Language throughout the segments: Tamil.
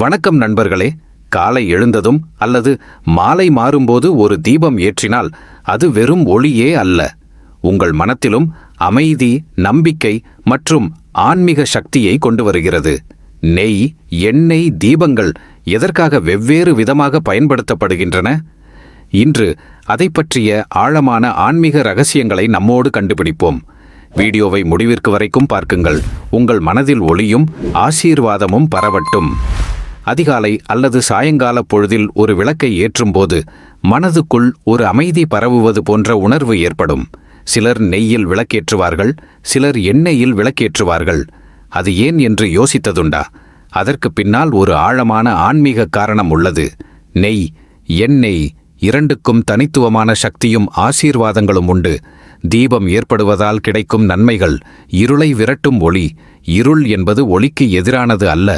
வணக்கம் நண்பர்களே. காலை எழுந்ததும் அல்லது மாலை மாறும்போது ஒரு தீபம் ஏற்றினால் அது வெறும் ஒளியே அல்ல. உங்கள் மனத்திலும் அமைதி நம்பிக்கை மற்றும் ஆன்மீக சக்தியை கொண்டு வருகிறது. நெய் எண்ணெய் தீபங்கள் எதற்காக வெவ்வேறு விதமாக பயன்படுத்தப்படுகின்றன? இன்று அதை பற்றிய ஆழமான ஆன்மீக ரகசியங்களை நம்மோடு கண்டுபிடிப்போம். வீடியோவை முடிவிற்கு வரைக்கும் பார்க்குங்கள். உங்கள் மனதில் ஒளியும் ஆசீர்வாதமும் பரவட்டும். அதிகாலை அல்லது சாயங்கால பொழுதில் ஒரு விளக்கை ஏற்றும்போது மனதுக்குள் ஒரு அமைதி பரவுவது போன்ற உணர்வு ஏற்படும். சிலர் நெய்யில் விளக்கேற்றுவார்கள் சிலர் எண்ணெயில் விளக்கேற்றுவார்கள். அது ஏன் என்று யோசித்ததுண்டா? அதற்கு பின்னால் ஒரு ஆழமான ஆன்மீக காரணம் உள்ளது. நெய் எண்ணெய் இரண்டுக்கும் தனித்துவமான சக்தியும் ஆசீர்வாதங்களும் உண்டு. தீபம் ஏற்படுவதால் கிடைக்கும் நன்மைகள் இருளை விரட்டும் ஒளி. இருள் என்பது ஒளிக்கு எதிரானது அல்ல.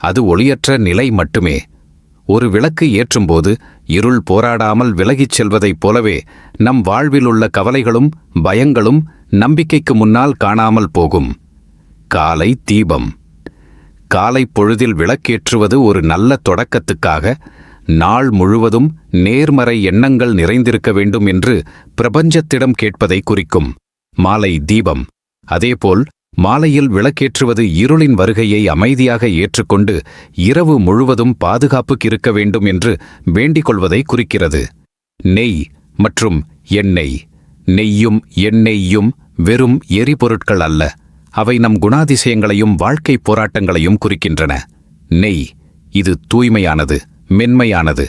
அது ஒளியற்ற நிலை மட்டுமே. ஒரு விளக்கு ஏற்றும்போது இருள் போராடாமல் விலகிச் செல்வதைப் போலவே நம் வாழ்விலுள்ள கவலைகளும் பயங்களும் நம்பிக்கைக்கு முன்னால் காணாமல் போகும். காலை தீபம். காலை பொழுதில் விளக்கேற்றுவது ஒரு நல்ல தொடக்கத்துக்காக நாள் முழுவதும் நேர்மறை எண்ணங்கள் நிறைந்திருக்க வேண்டும் என்று பிரபஞ்சத்திடம் கேட்பதை குறிக்கும். மாலை தீபம். அதேபோல் மாலையில் விளக்கேற்றுவது இருளின் வருகையை அமைதியாக ஏற்றுக்கொண்டு இரவு முழுவதும் பாதுகாப்புக்கு இருக்க வேண்டும் என்று வேண்டிக் கொள்வதை குறிக்கிறது. நெய் மற்றும் எண்ணெய். நெய்யும் எண்ணெய்யும் வெறும் எரிபொருட்கள் அல்ல. அவை நம் குணாதிசயங்களையும் வாழ்க்கை போராட்டங்களையும் குறிக்கின்றன. நெய். இது தூய்மையானது மென்மையானது.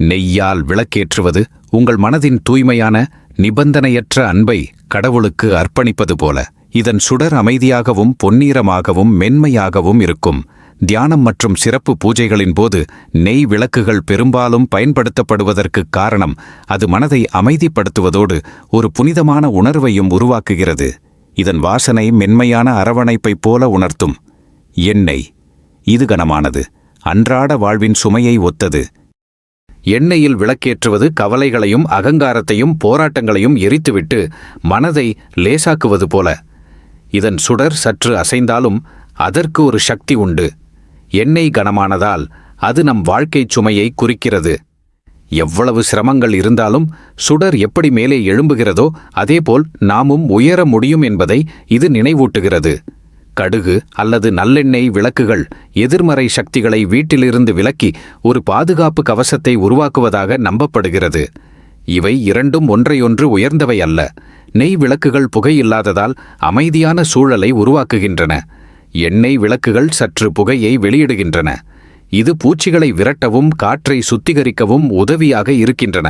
நெய்யால் விளக்கேற்றுவது உங்கள் மனதின் தூய்மையான நிபந்தனையற்ற அன்பை கடவுளுக்கு அர்ப்பணிப்பது போல இதன் சுடர் அமைதியாகவும் பொன்னீரமாகவும் மென்மையாகவும் இருக்கும். தியானம் மற்றும் சிறப்பு பூஜைகளின் போது நெய் விளக்குகள் பெரும்பாலும் பயன்படுத்தப்படுவதற்கு காரணம் அது மனதை அமைதிப்படுத்துவதோடு ஒரு புனிதமான உணர்வையும் உருவாக்குகிறது. இதன் வாசனை மென்மையான அரவணைப்பைப் போல உணர்த்தும். எண்ணெய். இது கனமானது. அன்றாட வாழ்வின் சுமையை ஒத்தது. எண்ணெயில் விளக்கேற்றுவது கவலைகளையும் அகங்காரத்தையும் போராட்டங்களையும் எரித்துவிட்டு மனதை லேசாக்குவது போல. இதன் சுடர் சற்று அசைந்தாலும் அதற்கு ஒரு சக்தி உண்டு. எண்ணெய் கனமானதால் அது நம் வாழ்க்கைச் சுமையை குறிக்கிறது. எவ்வளவு சிரமங்கள் இருந்தாலும் சுடர் எப்படி மேலே எழும்புகிறதோ அதேபோல் நாமும் உயர முடியும் என்பதை இது நினைவூட்டுகிறது. கடுகு அல்லது நல்லெண்ணெய் விளக்குகள் எதிர்மறை சக்திகளை வீட்டிலிருந்து விலக்கி ஒரு பாதுகாப்பு கவசத்தை உருவாக்குவதாக நம்பப்படுகிறது. இவை இரண்டும் ஒன்றையொன்று உயர்ந்தவை அல்ல. நெய் விளக்குகள் புகையில்லாததால் அமைதியான சூழலை உருவாக்குகின்றன. எண்ணெய் விளக்குகள் சற்று புகையை வெளியிடுகின்றன. இது பூச்சிகளை விரட்டவும் காற்றை சுத்திகரிக்கவும் உதவியாக இருக்கின்றன.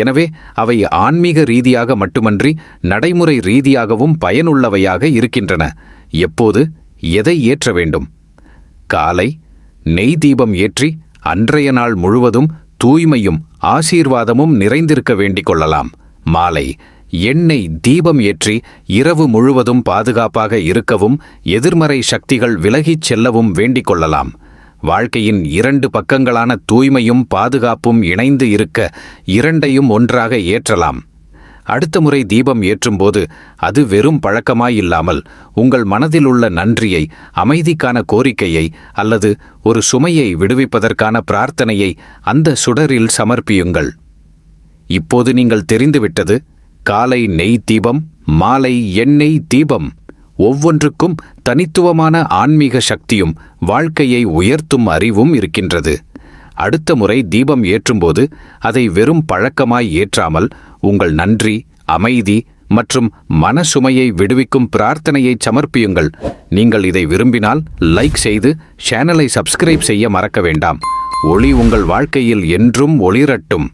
எனவே அவை ஆன்மீக ரீதியாக மட்டுமன்றி நடைமுறை ரீதியாகவும் பயனுள்ளவையாக இருக்கின்றன. எப்போது? எதை ஏற்ற வேண்டும்? காலை நெய் தீபம் ஏற்றி அன்றைய நாள் முழுவதும் தூய்மையும் ஆசீர்வாதமும் நிறைந்திருக்க வேண்டிக் கொள்ளலாம். மாலை எண்ணெய் தீபம் ஏற்றி இரவு முழுவதும் பாதுகாப்பாக இருக்கவும் எதிர்மறை சக்திகள் விலகிச் செல்லவும் வேண்டிக் கொள்ளலாம். வாழ்க்கையின் இரண்டு பக்கங்களான தூய்மையும் பாதுகாப்பும் இணைந்து இருக்க இரண்டையும் ஒன்றாக ஏற்றலாம். அடுத்த முறை தீபம் ஏற்றும்போது அது வெறும் பழக்கமாயில்லாமல் உங்கள் மனதில் உள்ள நன்றியை அமைதிக்கான கோரிக்கையை அல்லது ஒரு சுமையை விடுவிப்பதற்கான பிரார்த்தனையை அந்த சுடரில் சமர்ப்பியுங்கள். இப்போது நீங்கள் தெரிந்துவிட்டது காலை நெய் தீபம் மாலை எண்ணெய் தீபம் ஒவ்வொன்றுக்கும் தனித்துவமான ஆன்மீக சக்தியும் வாழ்க்கையை உயர்த்தும் அறிவும் இருக்கின்றது. அடுத்த முறை தீபம் ஏற்றும்போது அதை வெறும் பழக்கமாய் ஏற்றாமல் உங்கள் நன்றி அமைதி மற்றும் மனசுமையை விடுவிக்கும் பிரார்த்தனையை சமர்ப்பியுங்கள். நீங்கள் இதை விரும்பினால் லைக் செய்து சேனலை சப்ஸ்கிரைப் செய்ய மறக்க வேண்டாம். ஒளி உங்கள் வாழ்க்கையில் என்றும் ஒளிரட்டும்.